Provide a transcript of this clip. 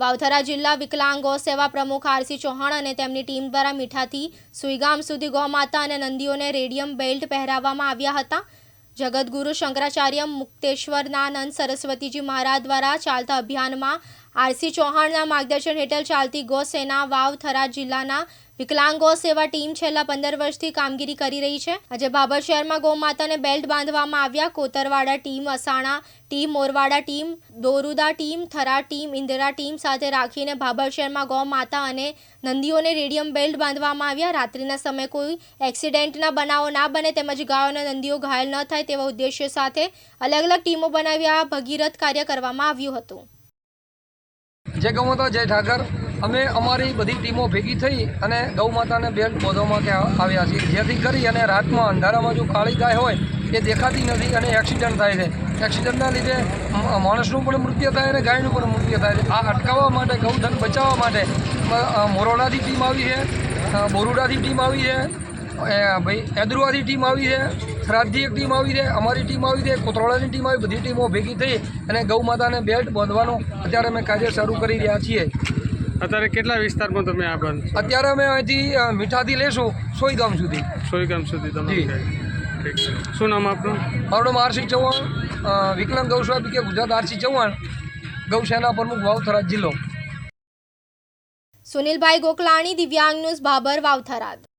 વાવથરા જિલ્લા વિકલાંગ સેવા પ્રમુખ આરસી ચૌહાણ અને તેમની ટીમ દ્વારા મીઠાથી સુઈગામ સુધી ગૌમાતા અને નંદીઓને રેડિયમ બેલ્ટ પહેરાવવામાં આવ્યા હતા. જગદગુરુ શંકરાચાર્ય મુક્તેશ્વરનાનંદ સરસ્વતીજી મહારાજ દ્વારા ચાલતા અભિયાનમાં આરસી ચૌહાણના માર્ગદર્શન હેઠળ ચાલતી ગૌ સેના વાવ થરા જિલ્લાના વિકલાંગ સેવા ટીમ છેલ્લા પંદર વર્ષથી કામગીરી કરી રહી છે. આજે બાબર શહેરમાં ગૌ માતાને બેલ્ટ બાંધવામાં આવ્યા. Kotarwada team, Asana team, Morwada team, Doruda team, Thara team, Indira team સાથે રાખીને ભાબર શહેરમાં ગૌ માતા અને નંદીઓને રેડિયમ બેલ્ટ બાંધવામાં આવ્યા. રાત્રિના સમયે કોઈ એક્સિડેન્ટના બનાવો ના બને તેમજ ગાયો અને નંદીઓ ઘાયલ ન થાય તેવા ઉદ્દેશ્ય સાથે અલગ અલગ ટીમો બનાવી આ ભગીરથ કાર્ય કરવામાં આવ્યું હતું. જય ગૌમાતા જય ઠાકર. અમે અમારી બધી ટીમો ભેગી થઈ અને ગૌ માતાને બેલ્ટ બોધવામાં આવ્યા છીએ. જેથી કરી અને રાતમાં અંધારામાં જો કાળી ગાય હોય, એ દેખાતી નથી અને એક્સિડન્ટ થાય છે. એક્સિડન્ટના લીધે માણસનું પણ મૃત્યુ થાય અને ગાયનું પણ મૃત્યુ થાય છે. આ અટકાવવા માટે ગૌધન બચાવવા માટે મોરોડાથી ટીમ આવી છે બોરુડાથી ટીમ આવી છે ભાઈ એદરુવાથી ટીમ આવી છે થરાદથી એક ટીમ આવી છે અમારી ટીમ આવી છે કોતરોડાની ટીમ આવી બધી ટીમો ભેગી થઈ અને ગૌ માતાને બેલ્ટ બાંધવાનો અત્યારે અમે કાર્ય શરૂ કરી રહ્યા છીએ. અત્યારે કેટલા વિસ્તારમાં તમે આ બંધ અત્યારે અમે અહીંથી મીઠાથી લેશું સોયગામ સુધી. સોયગામ સુધી તમે ઠીક છે. શું નામ આપનું? મારું નામ આરસી ચૌહાણ વિકલાંગ ગૌસ્વામી કે ગુજરાત આરસી ચૌહાણ ગૌસેના પ્રમુખ વાવથરા જિલ્લો. સુનિલભાઈ ગોકલાણી દિવ્યાંગ ન્યૂઝ બાબર વાવથરાદ